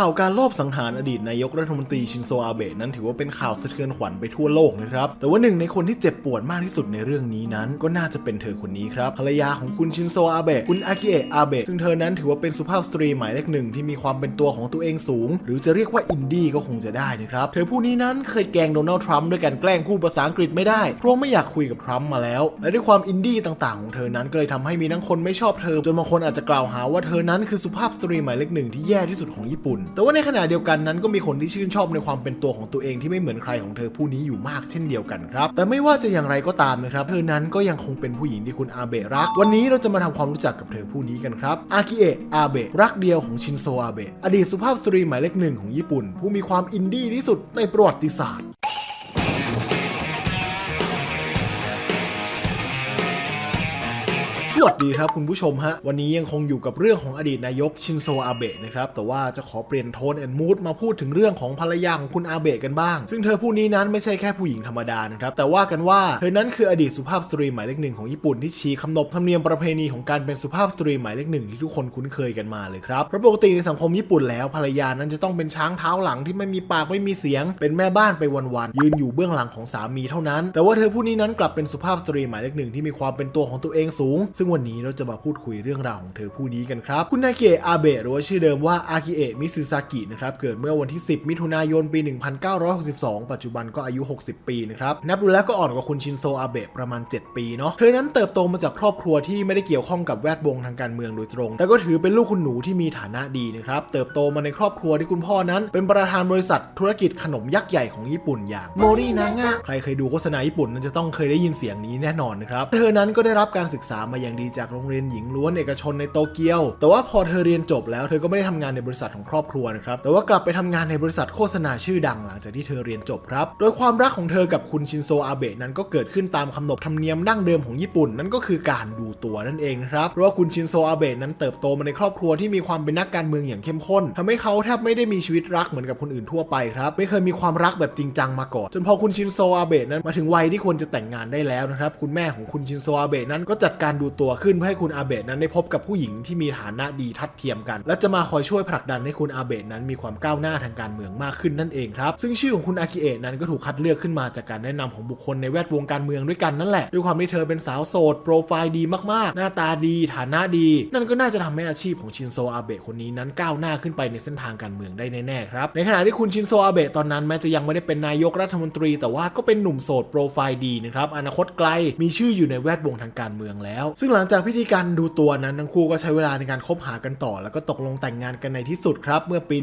ข่าวการลอบสังหารอดีตนายกรัฐมนตรีชินโซอาเบะนั้นถือว่าเป็นข่าวสะเทือนขวัญไปทั่วโลกนะครับ แต่ว่าหนึ่งในคนที่เจ็บปวดมากที่สุดในเรื่องนี้นั้น ก็น่าจะเป็นเธอคนนี้ครับ ภรรยาของคุณชินโซอาเบะ คุณอากิเอะอาเบะ ซึ่งเธอนั้นถือว่าเป็นสุภาพสตรีหมายเลขหนึ่งที่มีความเป็นตัวของตัวเองสูง หรือจะเรียกว่าอินดี้ก็คงจะได้นะครับ เธอผู้นี้นั้นเคยแกล้งโดนัลด์ทรัมป์ด้วยการแกล้งพูดภาษาอังกฤษไม่ได้ เพราะไม่อยากคุยกับทรัมป์มาแล้ว และด้วยความอินดี้ต่างๆ ของเธอนั้นก็เลยทำให้มีทั้งคนไม่ชอบเธอ จนบางคนอาจจะกล่าวหาว่าเธอนั้นคือสุภาพสตรีหมายเลขหนึ่งที่แย่ที่สุดของญี่ปุ่นแต่ว่าในขณะเดียวกันนั้นก็มีคนที่ชื่นชอบในความเป็นตัวของตัวเองที่ไม่เหมือนใครของเธอผู้นี้อยู่มากเช่นเดียวกันครับ แต่ไม่ว่าจะอย่างไรก็ตามนะครับ เธอนั้นก็ยังคงเป็นผู้หญิงที่คุณอาเบะรัก วันนี้เราจะมาทำความรู้จักกับเธอผู้นี้กันครับอากิเอะอาเบะรักเดียวของชินโซอาเบะอดีตสุภาพสตรีหมายเลขหนึ่งของญี่ปุ่น ผู้มีความอินดี้ที่สุดในประวัติศาสตร์ วัสดีครับคุณผู้ชมฮะ วันนี้ยังคงอยู่กับเรื่องของอดีตนายกชินโซอาเบะนะครับ แต่ว่าจะขอเปลี่ยนโทนแอนมูดมาพูดถึงเรื่องของภรรยาของคุณอาเบะกันบ้าง ซึ่งเธอผู้นี้นั้นไม่ใช่แค่ผู้หญิงธรรมดานะครับ แต่ว่ากันว่าเธอนั้นคืออดีตสุภาพสตรีหมายเลขหนึ่งของญี่ปุ่นที่ชี้คำนบธรรมเนียมประเพณีของการเป็นสุภาพสตรีหมายเลขหนึ่งที่ทุกคนคุ้นเคยกันมาเลยครับเพราะปกติในสังคมญี่ปุ่นแล้วภรรยานั้นจะต้องเป็นช้างเท้าหลังที่ไม่มีปากไม่มีเสียง เป็นแม่บ้านไปวันๆยืนอยู่เบื้องหลังของสามีเท่านั้น แต่ว่าเธอผู้นี้นั้นกลับเป็นสุภาพสตรีหมายเลขหนึ่งที่มีความเป็นตัวของตัวเองสูงซึ่งวันนี้เราจะมาพูดคุยเรื่องราวของเธอผู้นี้กันครับ คุณนาเกะอาเบะหรือว่าชื่อเดิมว่าอากิเอะมิซึซากินะครับเกิดเมื่อวันที่ 10 มิถุนายนปี 1962 ปัจจุบันก็อายุ 60 ปีนะครับนับดูแล้วก็อ่อนกว่าคุณชินโซอาเบะประมาณ 7 ปีเนาะเธอนั้นเติบโตมาจากครอบครัวที่ไม่ได้เกี่ยวข้องกับแวดวงทางการเมืองโดยตรง แต่ก็ถือเป็นลูกคุณหนูที่มีฐานะดีนะครับเติบโตมาในครอบครัวที่คุณพ่อนั้น เป็นประธานบริษัทธุรกิจขนมยักษ์ใหญ่ของญี่ปุ่นอย่างโมรินางะใครเคยดูโฆษณาญี่ปุ่นนั้นจะต้องเคยได้ยินเสียงนี้แน่นอนนะครับเธอนั้นก็ได้รับการศึกษามาอย่างดีจากโรงเรียนหญิงล้วนเอกชนในโตเกียว แต่ว่าพอเธอเรียนจบแล้วเธอก็ไม่ได้ทำงานในบริษัทของครอบครัวนะครับ แต่ว่ากลับไปทำงานในบริษัทโฆษณาชื่อดังหลังจากที่เธอเรียนจบครับ โดยความรักของเธอกับคุณชินโซอาเบะนั้นก็เกิดขึ้นตามคำนบธรรมเนียมดั้งเดิมของญี่ปุ่นนั่นก็คือการดูตัวนั่นเองนะครับ เพราะว่าคุณชินโซอาเบะนั้นเติบโตมาในครอบครัวที่มีความเป็นนักการเมืองอย่างเข้มข้นทำให้เขาแทบไม่ได้มีชีวิตรักเหมือนกับคนอื่นทั่วไปครับ ไม่เคยมีความรักแบบจริงจังมาก่อน จนพอคุณชินโซอาเบะนั้นมาถึงวัยที่ควรจะแต่งงานได้แล้วนะครับ คุณแม่ของคุณชินโซอาเบะนั้นก็จัดการดูตัวัวขึ้นเพื่อให้คุณอาเบะนั้นได้พบกับผู้หญิงที่มีฐานะดีทัดเทียมกัน และจะมาคอยช่วยผลักดันให้คุณอาเบะนั้นมีความก้าวหน้าทางการเมืองมากขึ้นนั่นเองครับซึ่งชื่อของคุณอากิเอะนั้นก็ถูกคัดเลือกขึ้นมาจากการแนะนำของบุคคลในแวดวงการเมืองด้วยกันนั่นแหละด้วยความที่เธอเป็นสาวโสดโปรไฟล์ดีมากๆ หน้าตาดี ฐานะดี นั่นก็น่าจะทำให้อาชีพของชินโซอาเบะคนนี้นั้นก้าวหน้าขึ้นไปในเส้นทางการเมืองได้แน่ๆครับในขณะที่คุณชินโซอาเบะตอนนั้นแม้จะยังไม่ได้เป็นนายกรัฐมนตรี แต่ว่าก็เป็นหนุ่มโสดโปรไฟล์ดีนะครับอนาคตไกลมีชื่ออยู่ในแวดวงทางการเมืองแล้ว ซึ่งหลังจากพิธีการดูตัวนั้นทั้งคู่ก็ใช้เวลาในการคบหากันต่อ แล้วก็ตกลงแต่งงานกันในที่สุดครับ เมื่อปี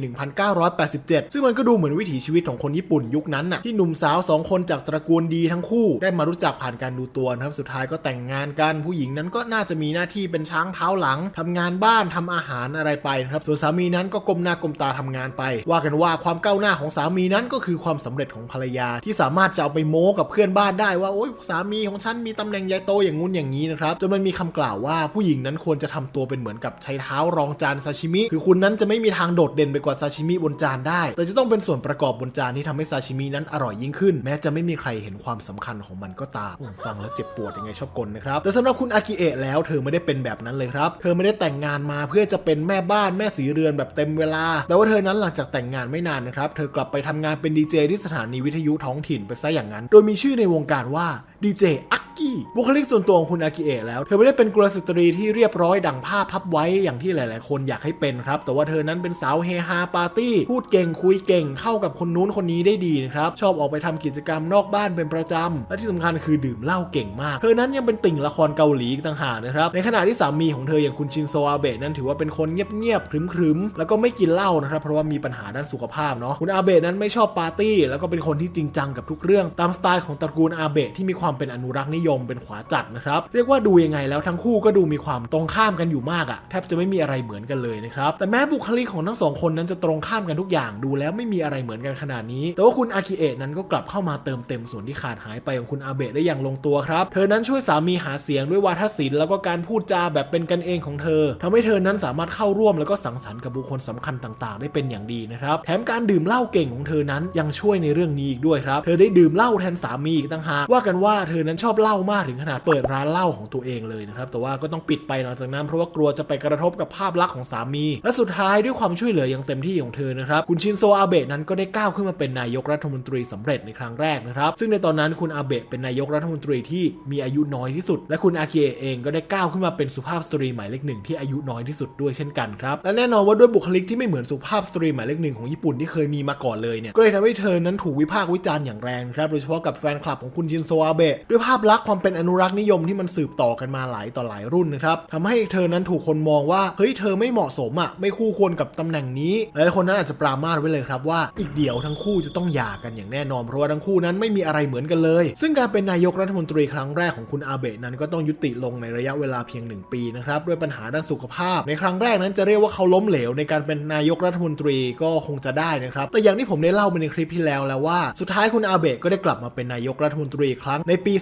1987 ซึ่งมันก็ดูเหมือนวิถีชีวิตของคนญี่ปุ่นยุคนั้นน่ะที่หนุ่มสาวสองคนจากตระกูลดีทั้งคู่ได้มารู้จักผ่านการดูตัวนะครับสุดท้ายก็แต่งงานกัน ผู้หญิงนั้นก็น่าจะมีหน้าที่เป็นช้างเท้าหลังทำงานบ้านทำอาหารอะไรไปนะครับส่วนสามีนั้นก็ก้มหน้าก้มตาทำงานไป ว่ากันว่าความก้าวหน้าของสามีนั้นก็คือความสำเร็จของภรรยา ที่สามารถจะเอาไปโม้กับเพื่อนบ้านได้ว่าโอ๊ยสามีของฉันมีตำแหน่งใหญ่โตอย่างงู้นอย่างนี้นะครับจนมันมีคำกล่าวว่าผู้หญิงนั้นควรจะทำตัวเป็นเหมือนกับใช้เท้ารองจานซาชิมิ คือคุณนั้นจะไม่มีทางโดดเด่นไปกว่าซาชิมิบนจานได้ แต่จะต้องเป็นส่วนประกอบบนจานที่ทำให้ซาชิมินั้นอร่อยยิ่งขึ้น แม้จะไม่มีใครเห็นความสำคัญของมันก็ตามผมฟังแล้วเจ็บปวดยังไงชอบกลนะครับ แต่สำหรับคุณอากิเอะแล้วเธอไม่ได้เป็นแบบนั้นเลยครับ เธอไม่ได้แต่งงานมาเพื่อจะเป็นแม่บ้านแม่สีเรือนแบบเต็มเวลา แต่ว่าเธอนั้นหลังจากแต่งงานไม่นานนะครับ เธอกลับไปทำงานเป็นดีเจที่สถานีวิทยุท้องถิ่นไปซะอย่างนั้น โดยมีชื่อในวงการว่าดีเจอัก กี้บุคลิกส่วนตัวของคุณอากิเอะแล้ว เธอไม่ได้เป็นกุลสตรีที่เรียบร้อยดั่งภาพพับไว้อย่างที่หลาย ๆ คนอยากให้เป็นครับ แต่ว่าเธอนั้นเป็นสาวเฮฮาปาร์ตี้ พูดเก่งคุยเก่งเข้ากับคนนู้นคนนี้ได้ดีนะครับ ชอบออกไปทำกิจกรรมนอกบ้านเป็นประจำ และที่สำคัญคือดื่มเหล้าเก่งมาก เธอนั้นยังเป็นติ่งละครเกาหลีต่างหากนะครับ ในขณะที่สามีของเธออย่างคุณชินโซอาเบะนั้นถือว่าเป็นคนเงียบ ๆ ครึม ๆ แล้วก็ไม่กินเหล้านะครับ เพราะว่ามีปัญหาด้านสุขภาพเนาะ คุณอาเบะนั้นไม่ชอบปาร์ตี้ แล้วก็เป็นคนที่จริงจังกับทุกเรื่อง ตามสไตล์ของตระกูลอาเบะที่มีความเป็นอนุรักษ์นิยมเป็นขวาจัดนะครับ เรียกว่าดูยังไงแล้วทั้งคู่ก็ดูมีความตรงข้ามกันอยู่มากอะแทบจะไม่มีอะไรเหมือนกันเลยนะครับแต่แม้บุคลิกของทั้งสองคนนั้นจะตรงข้ามกันทุกอย่างดูแล้วไม่มีอะไรเหมือนกันขนาดนี้ แต่ว่าคุณอากิเอะนั้นก็กลับเข้ามาเติมเต็มส่วนที่ขาดหายไปของคุณอาเบะได้อย่างลงตัวครับ เธอนั้นช่วยสามีหาเสียงด้วยวาทศิลป์แล้วก็การพูดจาแบบเป็นกันเองของเธอทำให้เธอนั้นสามารถเข้าร่วมแล้วก็สังสรรค์กับบุคคลสำคัญต่างๆ ได้เป็นอย่างดีนะครับ แถมการดื่มเหล้าเก่งของเธอนั้นยังช่วยในเรื่องนี้อีกด้วยครับ เธอได้ดื่มเหล้าแทนสามีอีกต่างหากว่ากันว่าเธอนั้นชอบเหล้าล้ามากถึงขนาดเปิดร้านเหล้าของตัวเองเลยนะครับแต่ว่าก็ต้องปิดไปหลังจากนั้นเพราะว่ากลัวจะไปกระทบกับภาพลักษณ์ของสามี และสุดท้ายด้วยความช่วยเหลืออย่างเต็มที่ของเธอนะครับคุณชินโซอาเบะนั้นก็ได้ก้าวขึ้นมาเป็นนายกรัฐมนตรีสำเร็จในครั้งแรกนะครับซึ่งในตอนนั้นคุณอาเบะเป็นนายกรัฐมนตรีที่มีอายุน้อยที่สุด และคุณอาเอะเองก็ได้ก้าวขึ้นมาเป็นสุภาพสตรีหมายเลขหนึ่งที่อายุน้อยที่สุดด้วยเช่นกันครับและแน่นอนว่าด้วยบุคลิกที่ไม่เหมือนสุภาพสตรีหมายเลขหนึ่งของญี่ปุ่นที่เคยมีมาก่อนเลยเนี่ยก็เลยทำให้เธอนั้นถูกวิพากษ์วิจารณ์อย่างแรงครับโดยเฉพาะกับแฟนคลับของคุณชินโซอาเบะด้วยภาพลักษณ์ความเป็นอนุรักษ์นิยมที่มันสืบต่อกันมาหลายต่อหลายรุ่นนะครับทำให้เธอนั้นถูกคนมองว่าเฮ้ยเธอไม่เหมาะสมอะไม่คู่ควรกับตำแหน่งนี้หลายคนนั้นอาจจะปรามาสไว้เลยครับว่าอีกเดี๋ยวทั้งคู่จะต้องหย่ากันอย่างแน่นอนเพราะว่าทั้งคู่นั้นไม่มีอะไรเหมือนกันเลย ซึ่งการเป็นนายกรัฐมนตรีครั้งแรกของคุณอาเบะนั้นก็ต้องยุติลงในระยะเวลาเพียงหนึ่งปีนะครับด้วยปัญหาด้านสุขภาพ ในครั้งแรกนั้นจะเรียกว่าเขาล้มเหลวในการเป็นนายกรัฐมนตรีก็คงจะได้นะครับแต่อย่างที่ผมได้เล่าไปในคลิปที่แล้วแล้วว่า สุดท้ายคุณอาเบะก็ได้กลับมาเป็นนายกรัฐมนตรีอีกครั้งในปี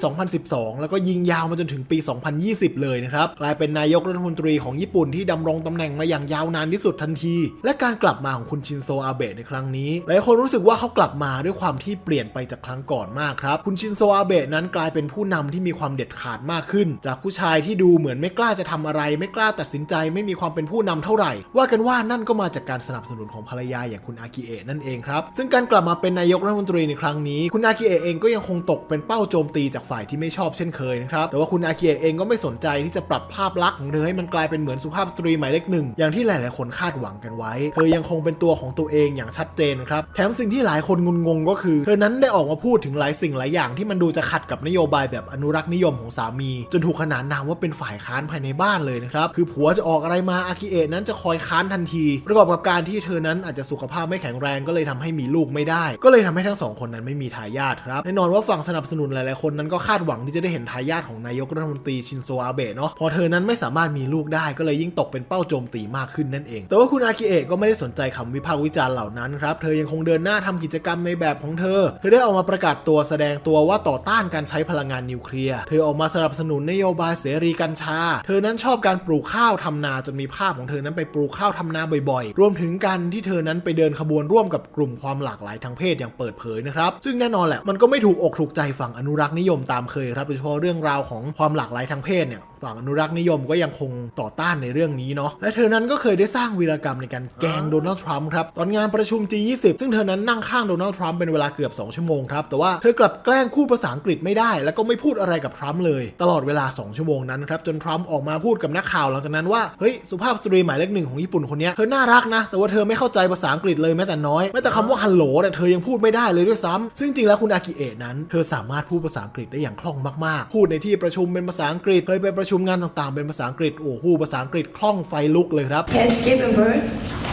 2012 แล้วก็ยิงยาวมาจนถึงปี 2020 เลยนะครับ กลายเป็นนายกรัฐมนตรีของญี่ปุ่นที่ดำรงตำแหน่งมาอย่างยาวนานที่สุดทันที และการกลับมาของคุณชินโซอาเบะในครั้งนี้ หลายคนรู้สึกว่าเขากลับมาด้วยความที่เปลี่ยนไปจากครั้งก่อนมากครับ คุณชินโซอาเบะนั้นกลายเป็นผู้นำที่มีความเด็ดขาดมากขึ้น จากผู้ชายที่ดูเหมือนไม่กล้าจะทำอะไร ไม่กล้าตัดสินใจ ไม่มีความเป็นผู้นำเท่าไหร่ ว่ากันว่านั่นก็มาจากการสนับสนุนของภรรยาอย่างคุณอากิเอะนั่นเองครับ ซึ่งการกลับมาเป็นนายกรัฐมนตรีในครั้งนี้ คุณอากิเอะเองก็ยังคงตกเป็นเป้าโจมตีจากฝ่ายที่ไม่ชอบเช่นเคยนะครับ แต่ว่าคุณอากิเอะเองก็ไม่สนใจที่จะปรับภาพลักษณ์ของเธอให้มันกลายเป็นเหมือนสุภาพสตรีหมายเลขหนึ่งอย่างที่หลายๆคนคาดหวังกันไว้ เธอยังคงเป็นตัวของตัวเองอย่างชัดเจนครับ แถมสิ่งที่หลายคนงุนงงก็คือ เธอนั้นได้ออกมาพูดถึงหลายสิ่งหลายอย่างที่มันดูจะขัดกับนโยบายแบบอนุรักษ์นิยมของสามี จนถูกขนานนามว่าเป็นฝ่ายค้านภายในบ้านเลยนะครับ คือผัวจะออกอะไรมาอากิเอะนั้นจะคอยค้านทันที ประกอบกับการที่เธอนั้นอาจจะสุขภาพไม่แข็งแรงก็เลยทำให้มีลูกไม่ได้ ก็เลยทำให้ทั้งสองคนนั้นไม่มีทายาทครับ แน่นอนว่าฝั่งสนับสนุนหลายๆคนนั้นก็คาดหวังที่จะได้เห็นทายาทของนายกรัฐมนตรีชินโซอาเบะเนาะพอเธอนั้นไม่สามารถมีลูกได้ก็เลยยิ่งตกเป็นเป้าโจมตีมากขึ้นนั่นเอง แต่ว่าคุณอากิเอะก็ไม่ได้สนใจคำวิพากษ์วิจารณ์เหล่านั้นครับเธอยังคงเดินหน้าทำกิจกรรมในแบบของเธอ เธอได้ออกมาประกาศตัวแสดงตัวว่าต่อต้านการใช้พลังงานนิวเคลียร์เธอออกมาสนับสนุนนโยบายเสรีกัญชา เธอนั้นชอบการปลูกข้าวทำนาจนมีภาพของเธอนั้นไปปลูกข้าวทำนาบ่อยๆ รวมถึงการที่เธอนั้นไปเดินขบวนร่วมกับกลุ่มความหลากหลายทางเพศอย่างเปิดเผยนะครับซึ่งแน่นอนแหละมันก็ไม่ถูกอกถูกใจฝั่งอนุรักษ์นิยมตามเคยครับโดยเฉพาะเรื่องราวของความหลากหลายทางเพศเนี่ยฝั่งอนุรักษ์นิยมก็ยังคงต่อต้านในเรื่องนี้เนาะและเธอนั้นก็เคยได้สร้างวีรกรรมในการแกงโดนัลด์ทรัมป์ครับตอนงานประชุม G20 ซึ่งเธอนั้นนั่งข้างโดนัลด์ทรัมป์เป็นเวลาเกือบ 2 ชั่วโมงครับแต่ว่าเธอกลับแกล้งพูดภาษาอังกฤษไม่ได้ แล้วก็ไม่พูดอะไรกับทรัมป์เลย ตลอดเวลา 2 ชั่วโมงนั้นครับจนทรัมป์ออกมาพูดกับนักข่าวหลังจากนั้นว่าเฮ้ยสุภาพสตรีหมายเลขหนึ่งของญี่ปุ่นคนนี้เธอน่ารักนะแต่ว่าเธอไม่เข้าใจภาษาอังกฤษเลยแม้แต่น้อยแม้แต่คำว่าฮัลโหลเนี่ยเธอยังพูดไม่ได้เลยด้วยซ้ำซึ่งจริงแล้วคุณอากิเอะนั้น เธอสามารถพูดภาษาอังกฤษได้อย่างคล่องมากๆ พูดในที่ประชุมเป็นภาษาอังกฤษ เคยไปประชุมงานต่างๆ เป็นภาษาอังกฤษ โอ้โหภาษาอังกฤษคล่องไฟลุกเลยครับ has given birth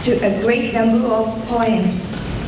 to a great number of poems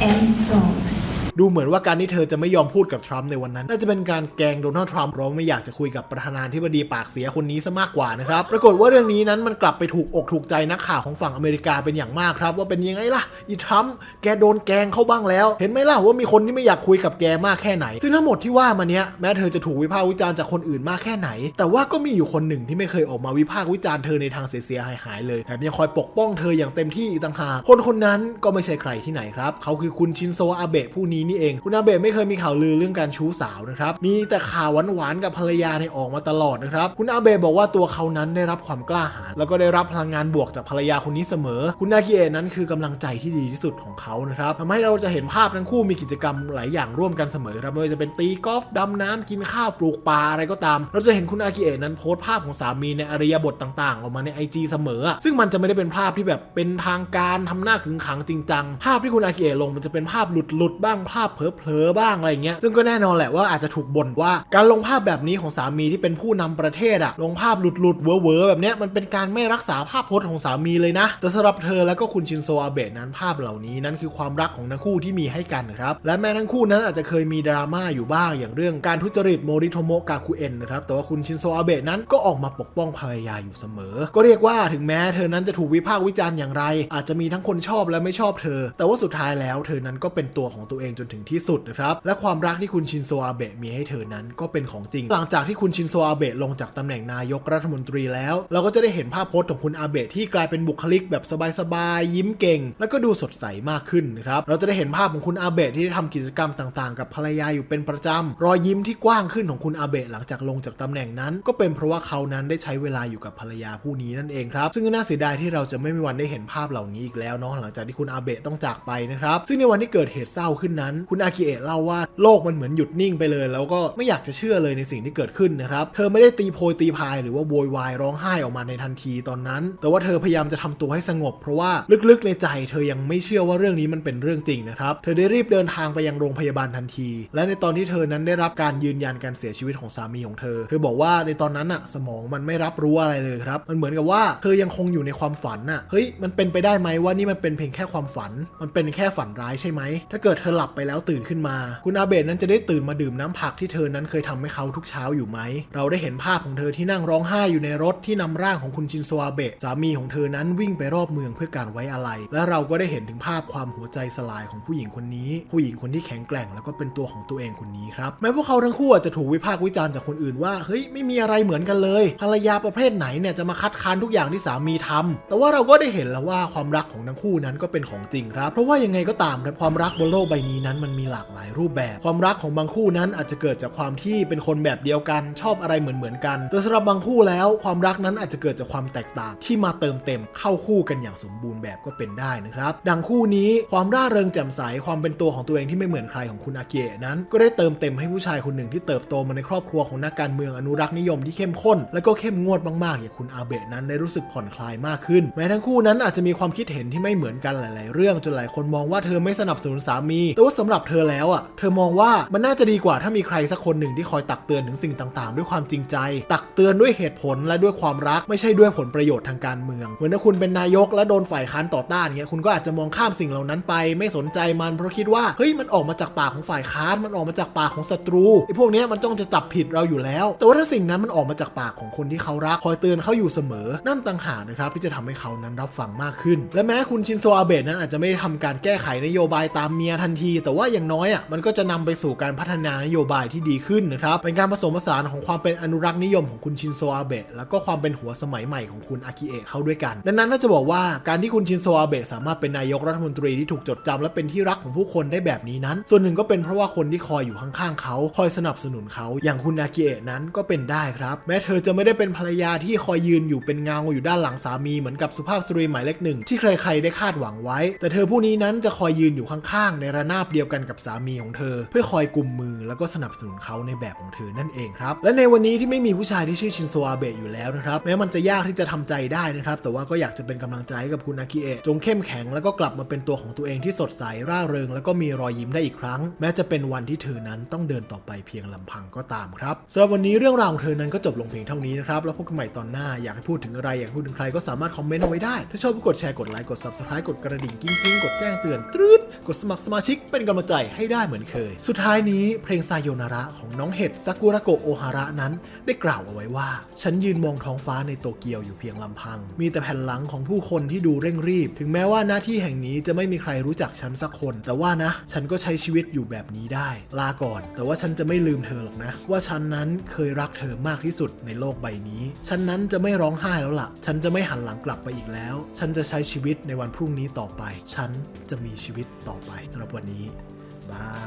and songs. ดูเหมือนว่าการที่เธอจะไม่ยอมพูดกับทรัมป์ในวันนั้น น่าจะเป็นการแกงโดนัลด์ทรัมป์เพราะไม่อยากจะคุยกับประธานาธิบดีปากเสียคนนี้ซะมากกว่านะครับ ปรากฏว่าเรื่องนี้นั้นมันกลับไปถูกอกถูกใจนักข่าวของฝั่งอเมริกาเป็นอย่างมากครับ ว่าเป็นยังไงล่ะอีทรัมป์แกโดนแกงเข้าบ้างแล้ว เห็นไหมล่ะว่ามีคนที่ไม่อยากคุยกับแกมากแค่ไหน ซึ่งทั้งหมดที่ว่ามาเนี้ยแม้เธอจะถูกวิพากษ์วิจารณ์จากคนอื่นมากแค่ไหน แต่ว่าก็มีอยู่คนหนึ่งที่ไม่เคยออกมาวิพากษ์วิจารณ์เธอในทางเสียหายๆเลยแถมยังคอยปกป้องเธออย่างเต็มที่อีกต่างหากคนคนนั้นก็ไม่ใช่ใครที่ไหนครับเขาคือคุณชินโซอาเบะผู้นี้นี่เอง คุณอาเบะไม่เคยมีข่าวลือเรื่องการชู้สาวนะครับ มีแต่ข่าวหวานๆกับภรรยาในยออกมาตลอดนะครับ คุณอาเบะบอกว่าตัวเขานั้นได้รับความกล้าหาญแล้วก็ได้รับพลังงานบวกจากภรรยาคนนี้เสมอ คุณนากิเอะนั้นคือกำลังใจที่ดีที่สุดของเขานะครับทำให้เราจะเห็นภาพทั้งคู่มีกิจกรรมหลายอย่างร่วมกันเสมอครับไม่ว่าจะเป็นตีกอล์ฟดำน้ำกินข้าวปลูกปลาอะไรก็ตาม เราจะเห็นคุณอากิเอะนั้นโพสต์ภาพของสามีในอริยบทต่างๆ ออกมาใน IG เสมอ ซึ่งมันจะไม่ได้เป็นภาพที่แบบเป็นทางการทำหน้าขึงขังจริงจังภาพที่คุณอากิเอะลงมันจะเป็นภาพหลุดๆบ้างภาพเผลอๆบ้างอะไรเงี้ยซึ่งก็แน่นอนแหละว่าอาจจะถูกบ่นว่า การลงภาพแบบนี้ของสามีที่เป็นผู้นำประเทศอะลงภาพหลุดๆเวอร์ๆแบบเนี้ยมันเป็นการไม่รักษาภาพพจน์ของสามีเลยนะ แต่สำหรับเธอแล้วก็คุณชินโซอาเบะนั้นภาพเหล่านี้นั้นคือความรักของทั้งคู่ที่มีให้กันนะครับและแม้ทั้งคู่นั้นอาจจะเคยมีดราม่าอยู่บ้างอย่างเรื่องการทุจริตโมริโทโมะกาคุเอ็นนะครับแต่ว่าคุณชินโซอาเบะนั้นก็ออกมาปกป้องภรรยาอยู่เสมอ ก็เรียกว่าถึงแม้เธอนั้นจะถูกวิพากษ์วิจารณ์อย่างไร อาจจะมีทั้งคนชอบและไม่ชอบเธอ แต่ว่าสุดท้ายแล้วเธอนั้นก็เป็นตัวของตัวเองจนถึงที่สุดนะครับ และความรักที่คุณชินโซอาเบะมีให้เธอนั้นก็เป็นของจริง หลังจากที่คุณชินโซอาเบะลงจากตำแหน่งนายกรัฐมนตรีแล้ว เราก็จะได้เห็นภาพพจน์ของคุณอาเบะที่กลายเป็นบุคลิกแบบสบายๆยิ้มเก่ง แล้วก็ดูสดใสมากขึ้นนะครับเราจะได้เห็นภาพของคุณอาเบะที่ได้ทำกิจกรรมต่างๆ กับภรรยาอยู่เป็นประจำรอยยิ้มที่กว้างขึ้นของคุณอาเบะหลังจากลงจากตำแหน่งนั้น ก็เป็นเพราะว่าเขานั้นได้ใช้เวลาอยู่กับภรรยาผู้นี้นั่นเองครับซึ่งน่าเสียดายที่เราจะไม่มีวันได้เห็นภาพเหล่านี้อีกแล้วเนาะหลังจากที่คุณอาเบะต้องจากไปนะครับซึ่งในวันที่เกิดเหตุเศร้าขึ้นนั้นคุณอากิเอะเล่าว่าโลกมันเหมือนหยุดนิ่งไปเลย แล้วก็ไม่อยากจะเชื่อเลยในสิ่งที่เกิดขึ้นนะครับ เธอไม่ได้ตีโพยตีพายหรือว่าโวยวายร้องไห้ออกมาในทันทีตอนนั้น แต่ว่าเธอพยายามจะทำตัวให้สงบ เพราะว่าลึกๆในใจเธอยังไม่เชื่อว่าเรื่องนี้มันเป็นเรื่องจริงนะครับ เธอได้รีบเดินทางไปยังโรงพยาบาลทันที และในตอนที่เธอนั้นได้รับการยืนยันการเสียชีวิตของสามีของเธอ เธอบอกว่าในตอนนั้นอะสมองมันไม่รับรู้อะไรเลยครับ มันเหมือนกับว่าเธอยังคงอยู่ในความฝันน่ะ เฮ้ย มันเป็นไปได้ไหมว่านี่มันเป็นเพียงแค่ความฝัน มันเป็นแค่ฝันร้ายใช่ไหม ถ้าเกิดเธอหลับไปแล้วตื่นขึ้นมา คุณอาเบะนั้นจะได้ตื่นมาดื่มน้ำผักที่เธอนั้นเคยทำให้เขาทุกเช้าอยู่ไหม เราได้เห็นภาพของเธอที่นั่งร้องไห้อยู่ในรถที่นำร่างของคุณชินโซอาเบะสามีของเธอนั้นวิ่งไปรอบเมืองเพื่อการไว้อาลัยและเราก็ได้เห็นถึงภาพความหัวใจสลายของผู้หญิงคนนี้ ผู้หญิงคนที่แข็งแกร่งแล้วก็เป็นตัวของตัวเองคนนี้ครับแม้พวกเขาทั้งคู่อาจจะถูกวิพากษ์วิจารณ์จากคนอื่นว่าเฮ้ยไม่มีอะไรเหมือนกันเลยภรรยาประเภทไหนเนี่ยจะมาคัดค้านทุกอย่างที่สามีทำแต่ว่าเราก็ได้เห็นแล้วว่าความรักของทั้งคู่นั้นก็เป็นของจริงครับ เพราะว่ายังไงก็ตามครับความรักบนโลกใบนี้นั้นมันมีหลากหลายรูปแบบ ความรักของบางคู่นั้นอาจจะเกิดจากความที่เป็นคนแบบเดียวกัน ชอบอะไรเหมือนเหมือนๆกัน แต่สำหรับบางคู่แล้ว ความรักนั้นอาจจะเกิดจากความแตกต่างที่มาเติมเต็มเข้าคู่กันอย่างสมบูรณ์แบบก็เป็นได้นะครับ ดังคู่นี้ความร่าเริงแจ่มใสความเป็นตัวของตัวเองที่ไม่เหมือนใครของคุณอาเกะนั้น ก็ได้เติมเต็มให้ผู้ชายคนหนึ่งที่เติบโตมาในครอบครัวของนักการเมืองอนุรักษ์นิยมที่เข้มข้น และก็เข้มงวดมากๆอย่างคุณอาเบะนั้นได้รู้สึกผ่อนคลายมากขึ้น แม้ทั้งคู่นั้นอาจจะมีความคิดเห็นที่ไม่เหมือนกันหลาย ๆ เรื่องจนหลายคนมองว่าเธอไม่สนับสนุนสามีแต่ว่าสำหรับเธอแล้วอะ เธอมองว่ามันน่าจะดีกว่าถ้ามีใครสักคนหนึ่งที่คอยตักเตือนถึงสิ่งต่างๆ ด้วยความจริงใจ ตักเตือนด้วยเหตุผลและด้วยความรักไม่ใช่ด้วยผลประโยชน์ทางการเมือง เหมือนถ้าคุณเป็นนายกและโดนฝ่ายค้านต่อต้านเงี้ยคุณก็อาจจะมองข้ามสิ่งเหล่านั้นไป ไม่สนใจมันเพราะคิดว่าเฮ้ยมันออกมาจากปากของฝ่ายค้านมันออกมาจากปากของศัตรูไอ้พวกเนี้ยมันจ้องจะจับผิดเราอยู่แล้ว แต่ว่าถ้าสิ่งนั้นมันออกมาจากปากของคนที่เขารักคอยเตือนเขาอยู่เสมอ นั่นต่างหากนะครับที่จะทำให้เขานั้นรับฟังมากขึ้น และแม้คุณชินโซอาเบะนั้นอาจจะไม่ได้ทำการแก้ไขนโยบายตามเมียทันทีแแต่ว่าอย่างน้อยอะมันก็จะนำไปสู่การพัฒนานโยบายที่ดีขึ้นนะครับเป็นการผสมผสานของความเป็นอนุรักษ์นิยมของคุณชินโซอาเบะแล้วก็ความเป็นหัวสมัยใหม่ของคุณอากิเอะเข้าด้วยกัน ดังนั้นน่าจะบอกว่าการที่คุณชินโซอาเบะสามารถเป็นนายกรัฐมนตรีที่ถูกจดจำและเป็นที่รักของผู้คนได้แบบนี้นั้น ส่วนหนึ่งก็เป็นเพราะว่าคนที่คอยอยู่ข้างๆเขา คอยสนับสนุนเขา อย่างคุณอากิเอะนั้นก็เป็นได้ครับ แม้เธอจะไม่ได้เป็นภรรยาที่คอยยืนอยู่เป็นเงาอยู่ด้านหลังสามีเหมือนกับสุภาพสตรีหมายเลขหนึ่งที่ใครๆได้คาดหวังไว้ แต่เธอผู้นี้นั้นจะคอยยืนอยู่ข้างๆในระนาบเดียวียวกันกับสามีของเธอ เพื่อคอยกุมมือแล้วก็สนับสนุนเขาในแบบของเธอนั่นเองครับ และในวันนี้ที่ไม่มีผู้ชายที่ชื่อชินโซอาเบะอยู่แล้วนะครับแม้มันจะยากที่จะทำใจได้นะครับ แต่ว่าก็อยากจะเป็นกำลังใจให้กับคุณอากิเอะจงเข้มแข็งแล้วก็กลับมาเป็นตัวของตัวเองที่สดใสร่าเริง แล้วก็มีรอยยิ้มได้อีกครั้ง แม้จะเป็นวันที่เธอนั้นต้องเดินต่อไปเพียงลำพังก็ตามครับสำหรับวันนี้เรื่องราวของเธอนั้นก็จบลงเพียงเท่านี้นะครับแล้วพบกันใหม่ตอนหน้าอยากให้พูดถึงอะไรอยากพูดถึงใครก็สามารถคอมเมนต์เอาไว้ได้ถ้าชอบก็กดแชร์กดไลค์กด subscribe กดกระดิ่งกิ้งกิ้งกดแจ้งเตือนตรึดกดสมัครสมาชิกเป็นกำลังใจให้ได้เหมือนเคย สุดท้ายนี้เพลงไซโยนาระของน้องเห็ดซากุระโกโอฮาระนั้น ได้กล่าวเอาไว้ว่า ฉันยืนมองท้องฟ้าในโตเกียวอยู่เพียงลำพัง มีแต่แผ่นหลังของผู้คนที่ดูเร่งรีบ ถึงแม้ว่าหน้าที่แห่งนี้จะไม่มีใครรู้จักฉันสักคน แต่ว่านะ ฉันก็ใช้ชีวิตอยู่แบบนี้ได้ ลาก่อน แต่ว่าฉันจะไม่ลืมเธอหรอกนะ ว่าฉันนั้นเคยรักเธอมากที่สุดในโลกใบนี้ ฉันนั้นจะไม่ร้องไห้แล้วล่ะ ฉันจะไม่หันหลังกลับไปอีกแล้ว ฉันจะใช้ชีวิตในวันพรุ่งนี้ต่อไป ฉันจะมีชีวิตต่อไปสำหรับวันนี้ บา